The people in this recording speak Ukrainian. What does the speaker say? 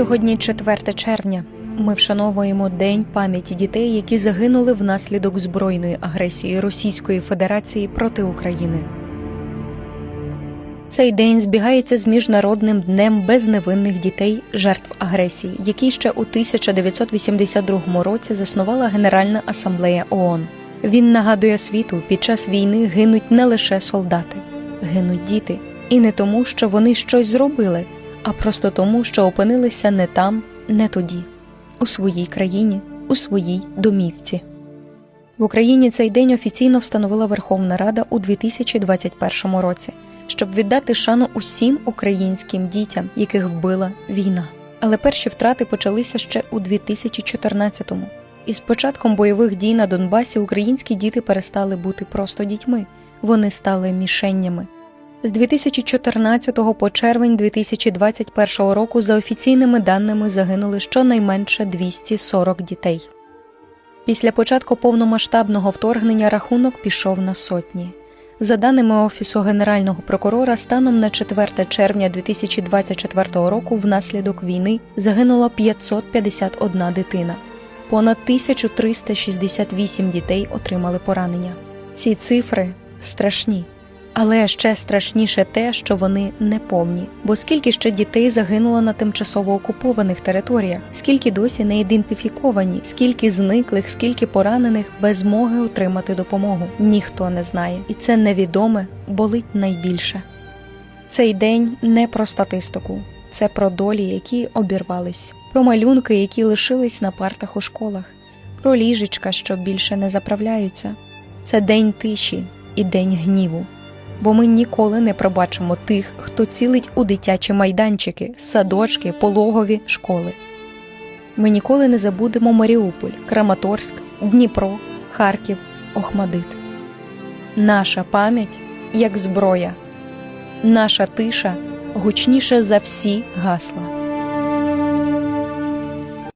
Сьогодні 4 червня. Ми вшановуємо День пам'яті дітей, які загинули внаслідок збройної агресії Російської Федерації проти України. Цей день збігається з міжнародним днем безневинних дітей, жертв агресії, який ще у 1982 році заснувала Генеральна асамблея ООН. Він нагадує світу, під час війни гинуть не лише солдати, гинуть діти, і не тому, що вони щось зробили, а просто тому, що опинилися не там, не тоді, у своїй країні, у своїй домівці. В Україні цей день офіційно встановила Верховна Рада у 2021 році, щоб віддати шану усім українським дітям, яких вбила війна. Але перші втрати почалися ще у 2014-му. І з початком бойових дій на Донбасі українські діти перестали бути просто дітьми, вони стали мішеннями. З 2014 по червень 2021 року за офіційними даними загинули щонайменше 240 дітей. Після початку повномасштабного вторгнення рахунок пішов на сотні. За даними Офісу Генерального прокурора, станом на 4 червня 2024 року внаслідок війни загинуло 551 дитина. Понад 1368 дітей отримали поранення. Ці цифри страшні. Але ще страшніше те, що вони неповні. Бо скільки ще дітей загинуло на тимчасово окупованих територіях, скільки досі не ідентифіковані, скільки зниклих, скільки поранених без змоги отримати допомогу, ніхто не знає, і це невідоме болить найбільше. Цей день не про статистику, це про долі, які обірвались, про малюнки, які лишились на партах у школах, про ліжечка, що більше не заправляються. Це день тиші і день гніву бо ми ніколи не пробачимо тих, хто цілить у дитячі майданчики, садочки, пологові школи. Ми ніколи не забудемо Маріуполь, Краматорськ, Дніпро, Харків, Охмадит. Наша пам'ять як зброя, наша тиша гучніша за всі гасла.